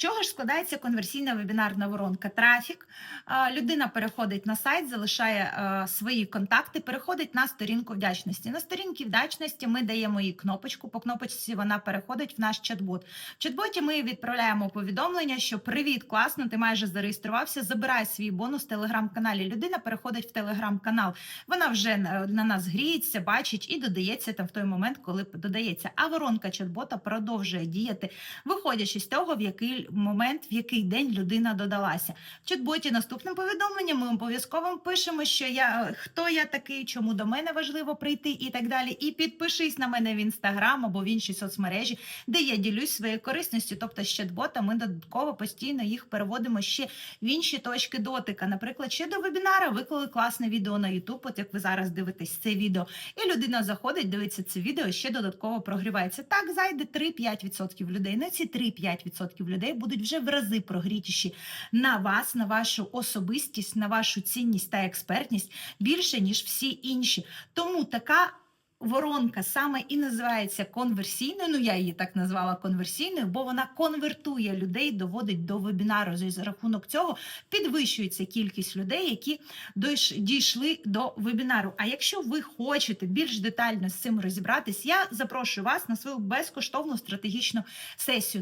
чого ж складається конверсійна вебінарна воронка? Трафік. Людина переходить на сайт, залишає е, свої контакти, переходить на сторінку вдячності. На сторінці вдячності ми даємо їй кнопочку. По кнопочці вона переходить в наш чат-бот. В чат-боті ми відправляємо повідомлення, що привіт, класно, ти майже зареєструвався. Забирай свій бонус в телеграм-каналі. Людина переходить в телеграм-канал. Вона вже на, на нас гріється, бачить і додається там в той момент, коли додається. А воронка чат-бота продовжує діяти, виходячи з того, в який момент, в який день людина додалася. В чат-боті наступним повідомленням ми обов'язково пишемо, що я хто я такий, чому до мене важливо прийти і так далі. І підпишись на мене в інстаграм або в інші соцмережі, де я ділюсь своєю корисністю. Тобто з чат-бота ми додатково постійно їх переводимо ще в інші точки дотика. Наприклад, ще до вебінара виклали класне відео на YouTube, от як ви зараз дивитесь це відео, і людина заходить, дивиться це відео, ще додатково прогрівається. Так зайде 3-5% людей. На ці 3-5% людей будуть вже в рази прогрітіші на вас, на вашу особистість, на вашу цінність та експертність більше ніж всі інші. Тому така. Воронка саме і називається конверсійною. Ну я її так назвала конверсійною, бо вона конвертує людей, доводить до вебінару. За рахунок цього підвищується кількість людей, які дійшли до вебінару. А якщо ви хочете більш детально з цим розібратись, я запрошую вас на свою безкоштовну стратегічну сесію.